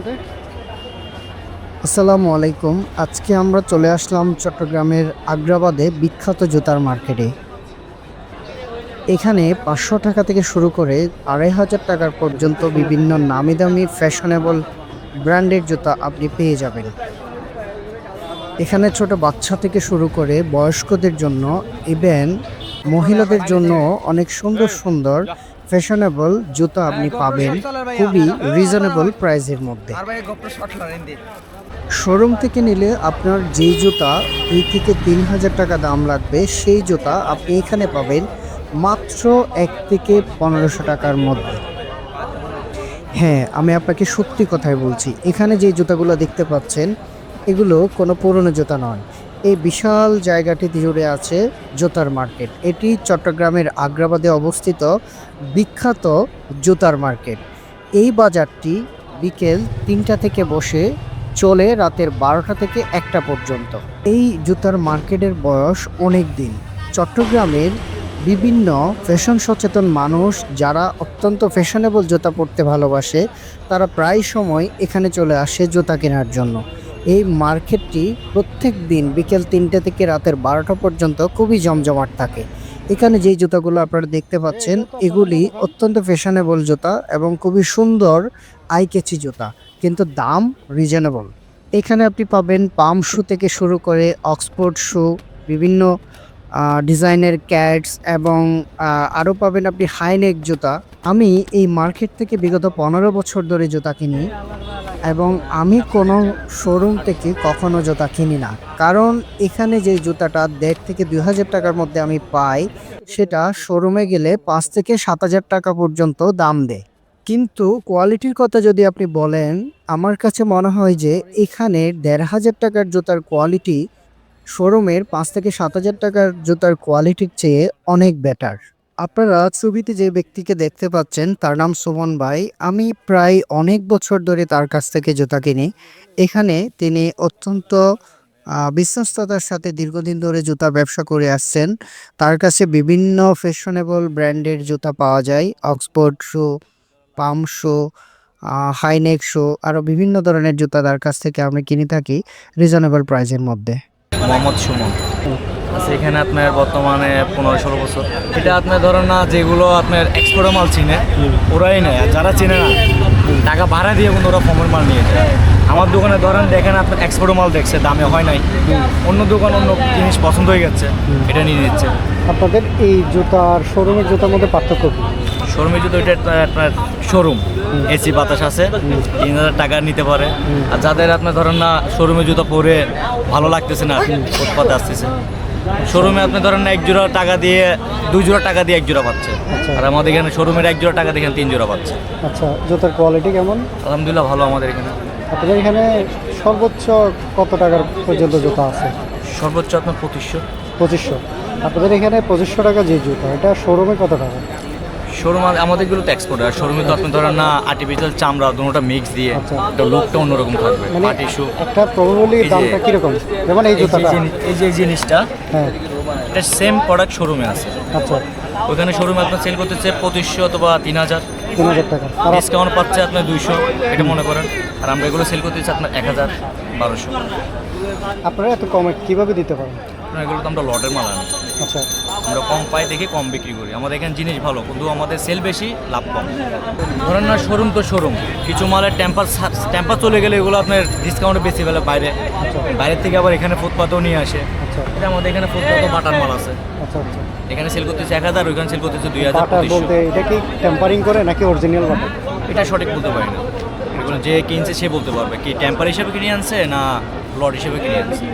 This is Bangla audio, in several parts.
শুনতে আসসালামু আলাইকুম। আজকে আমরা চলে আসলাম চট্টগ্রামের আগ্রাবাদে বিখ্যাত জুতার মার্কেটে। এখানে পাঁচশো টাকা থেকে শুরু করে আড়াই হাজার টাকার পর্যন্ত বিভিন্ন নামি দামি ফ্যাশনেবল ব্র্যান্ডের জুতা আপনি পেয়ে যাবেন। এখানে ছোট বাচ্চা থেকে শুরু করে বয়স্কদের জন্য, ইভেন মহিলাদের জন্য অনেক সুন্দর সুন্দর ফ্যাশনেবল জুতা আপনি পাবেন খুবই রিজনেবল প্রাইসের মধ্যে। শোরুম থেকে নিলে আপনার যেই জুতা দুই থেকে তিন হাজার টাকা দাম লাগবে সেই জুতা আপনি এখানে পাবেন মাত্র এক থেকে পনেরোশো টাকার মধ্যে। হ্যাঁ আমি আপনাকে সত্যি কথাই বলছি এখানে যে জুতাগুলো দেখতে পাচ্ছেন এগুলো কোনো পুরনো জুতা নয়। এই বিশাল জায়গাটি জুড়ে আছে জুতার মার্কেট। এটি চট্টগ্রামের আগ্রাবাদে অবস্থিত বিখ্যাত জুতার মার্কেট। এই বাজারটি বিকেল তিনটা থেকে বসে চলে রাতের বারোটা থেকে একটা পর্যন্ত। এই জুতার মার্কেটের বয়স অনেক দিন। চট্টগ্রামের বিভিন্ন ফ্যাশন সচেতন মানুষ যারা অত্যন্ত ফ্যাশনেবল জুতা পরতে ভালোবাসে, তারা প্রায় সময় এখানে চলে আসে জুতা কেনার জন্য। এই মার্কেটটি প্রত্যেক দিন বিকেল তিনটে থেকে রাতের বারোটা পর্যন্ত খুবই জমজমাট থাকে। এখানে যেই জুতাগুলো আপনারা দেখতে পাচ্ছেন, এগুলি অত্যন্ত ফ্যাশনেবল জুতা এবং খুবই সুন্দর আই কেচি জুতা, কিন্তু দাম রিজনেবল এখানে আপনি পাবেন পাম শু থেকে শুরু করে অক্সফোর্ড শু, বিভিন্ন ডিজাইনের ক্যাটস এবং আরও পাবেন আপনি হাইনেক জুতা। আমি এই মার্কেট থেকে বিগত পনেরো বছর ধরে জুতা কিনি এবং আমি কোনো শোরুম থেকে কখনো জুতা কিনি না। কারণ এখানে যে জুতাটা দেড় থেকে দুই হাজার টাকার মধ্যে আমি পাই, সেটা শোরুমে গেলে পাঁচ থেকে সাত হাজার টাকা পর্যন্ত দাম দেয়। কিন্তু কোয়ালিটির কথা যদি আপনি বলেন, আমার কাছে মনে হয় যে এখানে দেড় হাজার টাকার জুতার কোয়ালিটি শোরুমের পাঁচ থেকে সাত হাজার টাকার জুতার কোয়ালিটির চেয়ে অনেক বেটার আপনারা ছবিতে যে ব্যক্তিকে দেখতে পাচ্ছেন, তার নাম সুমন ভাই। আমি প্রায় অনেক বছর ধরে তার কাছ থেকে জুতা কিনি। এখানে তিনি অত্যন্ত বিশ্বস্ততার সাথে দীর্ঘদিন ধরে জুতা ব্যবসা করে আসছেন। তার কাছে বিভিন্ন ফ্যাশনেবল ব্র্যান্ডের জুতা পাওয়া যায়। অক্সফোর্ড শু পাম শু হাইনেক শু আরও বিভিন্ন ধরনের জুতা তার কাছ থেকে আমি কিনে থাকি রিজনেবল প্রাইসের মধ্যে। মোহাম্মদ সুমন। এখানে আপনার বর্তমানে পনেরো ষোলো বছর। এটা আপনার ধরেন না যেগুলো আপনার এক্সপোর্টের মাল চিনে ওরাই নেয়। আর যারা চিনে না টাকা ভাড়া দিয়ে কিন্তু ওরা কমের মাল নিয়ে যায়। আমার দোকানে ধরেন দেখেন আপনার এক্সপোর্টের মাল দেখছে দামে হয় নাই। অন্য দোকান অন্য জিনিস পছন্দ হয়ে যাচ্ছে এটা নিয়ে নিচ্ছে। আপনাদের এই জুতার শোরুমের জুতার মধ্যে পার্থক্য কি? শোরুমে যদি ওইটা একটা- আপনার শোরুম এসি বাতাস আছে তিন হাজার টাকা নিতে পারে। আর যাদের আপনার ধরেন না শোরুমের জুতো পরে ভালো লাগতেছে না ফুটপাতে আসতেছে। শোরুমে আপনি ধরেন এক জোড়া টাকা দিয়ে দুই জোড়া টাকা দিয়ে এক জোড়া পাচ্ছে। আচ্ছা। আর আমাদের এখানে শোরুমের এক জোড়া টাকা দিয়ে এখানে তিন জোড়া পাচ্ছে। আচ্ছা জুতার কোয়ালিটি কেমন? আলহামদুলিল্লাহ ভালো আমাদের এখানে। আপনাদের এখানে সর্বোচ্চ কত টাকার পর্যন্ত জুতা আছে? সর্বোচ্চ আপনার পঁচিশশো। পঁচিশশো। আপনাদের এখানে পঁচিশশো টাকা যে জুতা এটা শোরুমে কত টাকা? শোরুম আমাদের আমাদেরগুলো তো এক্সপোর্ট আর শোরুমে তো আপনি ধরেন না আর্টিফিশিয়াল চামড়া দুটোটা মিক্স দিয়ে আচ্ছা। একটা লুকটা অন্যরকম থাকবে মানে পাটি শু একটা যে- দামটা কীরকম? যেমন এই জুতাটা। এই যে জিনিসটা হ্যাঁ। এটা সেম প্রোডাক্ট শোরুমে আছে। আচ্ছা। ওখানে শোরুমে আপনার সেল করতেছে পঁচিশশো অথবা তিন হাজার। তিন হাজার টাকা। আর ডিসকাউন্ট পাচ্ছে আপনার দুইশো এটা মনে করেন। আর আমরা এগুলো সেল করতেছি আপনার এক হাজার বারোশো। আপনারা এত কমে কীভাবে দিতে পারেন? আপনার এগুলো তো আমরা লটের মাল আনি। আচ্ছা। আমরা কম পাই দেখে কম বিক্রি করি। আমাদের এখানে জিনিস ভালো কিন্তু আমাদের সেল বেশি লাভ কম। ধরেন না শোরুম তো শোরুম কিছু মালের টেম্পার টেম্পার চলে গেলে এগুলো আপনার ডিসকাউন্টে বেশি ফেলে বাইরে। বাইরের থেকে আবার এখানে ফুটপাতেও নিয়ে আসে। আচ্ছা। আমাদের এখানে ফুটপাতও বাটার মাল আছে। আচ্ছা আচ্ছা। এখানে সেল করতেছে এক হাজার ওইখানে সেল করতেছে দুই হাজার বলতে এটা কি টেম্পারিং করে নাকি অরিজিনাল এটা সঠিক বলতে পারি না। এগুলো যে কিনছে সে বলতে পারবে। কি টেম্পার হিসেবে কিনে আনছে না লট হিসেবে কিনে আনছে?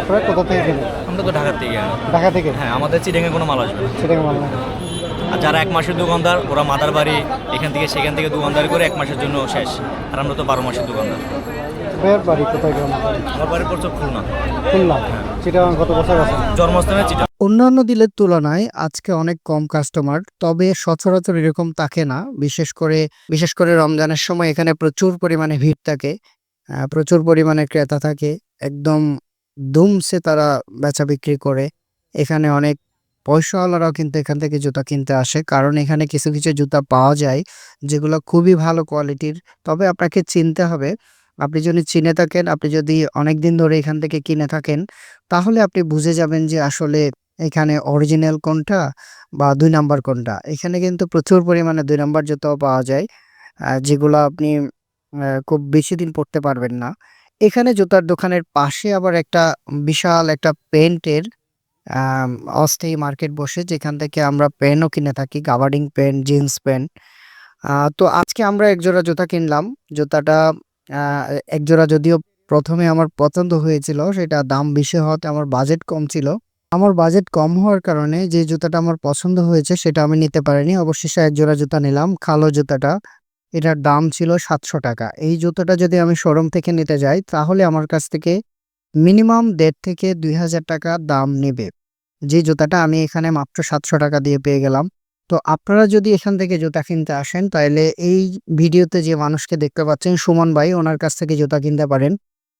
আপনারা কোথা থেকে কেনেন? আমরা তো ঢাকার থেকে ঢাকা থেকে? হ্যাঁ আমাদের চিডেঙ্গে কোনো মাল আসবে না। মাল না আর যারা এক মাসের দোকানদার ওরা মাদার বাড়ি এখান থেকে সেখান থেকে দোকানদারি করে এক মাসের জন্য শেষ। আর আমরা তো বারো মাসের দোকানদার। ভাইয়ের বাড়ি কোথায় গ্রাম আমার বাড়ির পর চোখ খুলনা। চিটাগাং কত বছর আছে? জন্মস্থানে চিটা অন্যান্য দিলের তুলনায় আজকে অনেক কম কাস্টমার তবে সচরাচর এরকম থাকে না। বিশেষ করে বিশেষ করে রমজানের সময় এখানে প্রচুর পরিমাণে ভিড় থাকে আহ, প্রচুর পরিমাণে ক্রেতা থাকে একদম দুমসে তারা বেচা বিক্রি করে। এখানে অনেক পয়সাওয়ালারাও কিন্তু এখান থেকে জুতা কিনতে আসে। কারণ এখানে কিছু কিছু জুতা পাওয়া যায় যেগুলো খুবই ভালো কোয়ালিটির। তবে আপনাকে চিনতে হবে, আপনি যদি চিনে থাকেন, আপনি যদি অনেক দিন ধরে এখান থেকে কিনে থাকেন, তাহলে আপনি বুঝে যাবেন যে আসলে এখানে অরিজিনাল কোনটা বা দুই নাম্বার কোনটা। এখানে কিন্তু প্রচুর পরিমাণে দুই নাম্বার জুতাও পাওয়া যায় যেগুলো আপনি খুব বেশি দিন পরতে পারবেন না। এখানে জুতার দোকানের পাশে আবার একটা বিশাল একটা পেন্টের অস্থায়ী মার্কেট বসে, যেখান থেকে আমরা পেনও কিনে থাকি গাবার্ডিং পেন, জিন্স পেন। তো আজকে আমরা একজোড়া জুতা কিনলাম। জুতাটা একজোড়া যদিও প্রথমে আমার পছন্দ হয়েছিল, সেটা দাম বেশি হওয়াতে আমার বাজেট কম ছিল। আমার বাজেট কম হওয়ার কারণে যে জুতাটা আমার পছন্দ হয়েছে, সেটা আমি নিতে পারিনি। অবশেষে এক জোড়া জুতা নিলাম, কালো জুতাটা। এটার দাম ছিল সাতশো টাকা। এই জুতোটা যদি আমি শোরুম থেকে নিতে যাই, তাহলে আমার কাছ থেকে মিনিমাম দেড় থেকে দুই হাজার টাকা দাম নেবে। যে জুতাটা আমি এখানে মাত্র সাতশো টাকা দিয়ে পেয়ে গেলাম। তো আপনারা যদি এখান থেকে জুতা কিনতে আসেন, তাহলে এই ভিডিওতে যে মানুষকে দেখতে পাচ্ছেন, সুমন ভাই, ওনার কাছ থেকে জুতা কিনতে পারেন।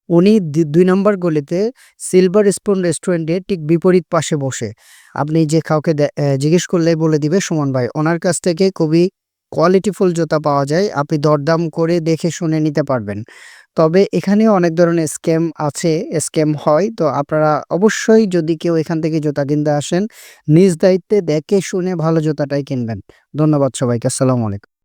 উনি দুই নম্বর গলিতে সিলভার স্পুন রেস্টুরেন্টে ঠিক বিপরীত পাশে বসে। আপনি যে কাউকে জিজ্ঞেস করলে বলে দিবে সুমন ভাই। ওনার কাছ থেকে খুবই কোয়ালিটিফুল জুতা পাওয়া যায়, আপনি দরদাম করে দেখে শুনে নিতে পারবেন। তবে এখানে অনেক ধরনের স্ক্যাম আছে স্ক্যাম হয়, তো আপনারা অবশ্যই যদি কেউ এখান থেকে জুতা কিনতে আসেন, নিজ দায়িত্বে দেখে শুনে ভালো জুতাটাই কিনবেন। ধন্যবাদ সবাইকে, আসসালামু আলাইকুম।